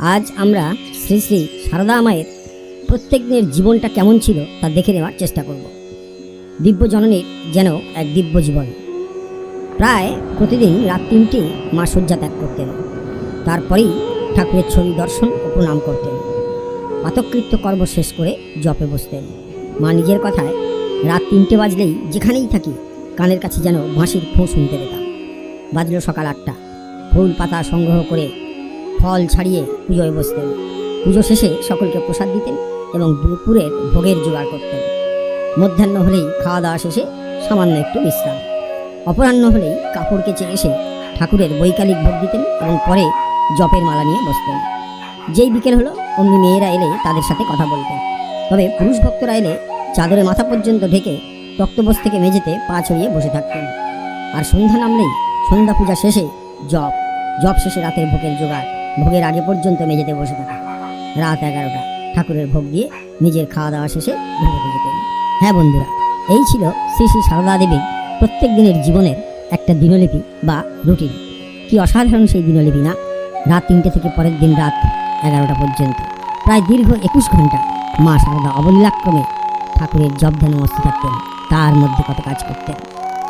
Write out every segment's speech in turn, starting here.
আজ আমরা শ্রী শ্রী সারদা মায়ের প্রত্যেক দিনের জীবনটা কেমন ছিল তা দেখে নেওয়ার চেষ্টা করব। দিব্য জননীর যেন এক দিব্য জীবন। প্রায় প্রতিদিন রাত তিনটে মা শয্যা ত্যাগ করতেন। তারপরেই ঠাকুরের ছবি দর্শন ও প্রণাম করতেন। পাতকৃত্য কর্ম শেষ করে জপে বসতেন। মা নিজের কথায় রাত তিনটে বাজলেই যেখানেই থাকি কানের কাছে যেন বাঁশির ফোঁ শুনতে পেতাম। বাজল সকাল আটটা। ফুল পাতা সংগ্রহ করে ফল ছাড়িয়ে পুজোয় বসতেন। পুজো শেষে সকলকে প্রসাদ দিতেন এবং দুপুরের ভোগের জোগাড় করতেন। মধ্যাহ্ন হলেই খাওয়া দাওয়া শেষে সামান্য একটু বিশ্রাম। অপরাহ্ন হলেই কাপড় কেচে এসে ঠাকুরের বৈকালিক ভোগ দিতেন এবং পরে জপের মালা নিয়ে বসতেন। যেই বিকেল হলো, অমনি মেয়েরা এলে তাদের সাথে কথা বলতেন। তবে পুরুষ ভক্তরা এলে চাদরে মাথা পর্যন্ত ঢেকে তক্তবোস থেকে মেঝেতে পা ছড়িয়ে বসে থাকতেন। আর সন্ধ্যা নামলেই সন্ধ্যা পূজা শেষে জপ। জপ শেষে রাতের ভোগের জোগাড়। ভোগের আগে পর্যন্ত মেঝেতে বসে থাকা। রাত এগারোটা। ঠাকুরের ভোগ দিয়ে নিজের খাওয়া দাওয়া শেষে ঘুমোতে যেতেন। হ্যাঁ বন্ধুরা, এই ছিল শ্রী শ্রী সারদা দেবীর প্রত্যেক দিনের জীবনের একটা দিনলিপি বা রুটিন। কি অসাধারণ সেই দিনলিপি না? রাত তিনটে থেকে পরের দিন রাত এগারোটা পর্যন্ত। প্রায় দীর্ঘ একুশ ঘণ্টা মা সারদা অবল্যাক্রমে ঠাকুরের জব ধ্যানে মস্ত থাকতেন। তার মধ্যে কত কাজ করতেন।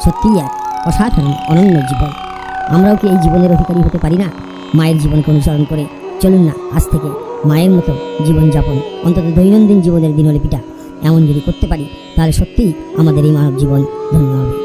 সত্যিই এক অসাধারণ, অনন্য জীবন। আমরাও কি এই জীবনের অধিকারী হতে পারি না? মায়ের জীবনকে অনুসরণ করে চলুন না, আজ থেকে মায়ের মতো জীবনযাপন, অন্তত দৈনন্দিন জীবনের দিনলিপিটা এমন যদি করতে পারি, তাহলে সত্যিই আমাদের এই মানব জীবন ধন্য হবে।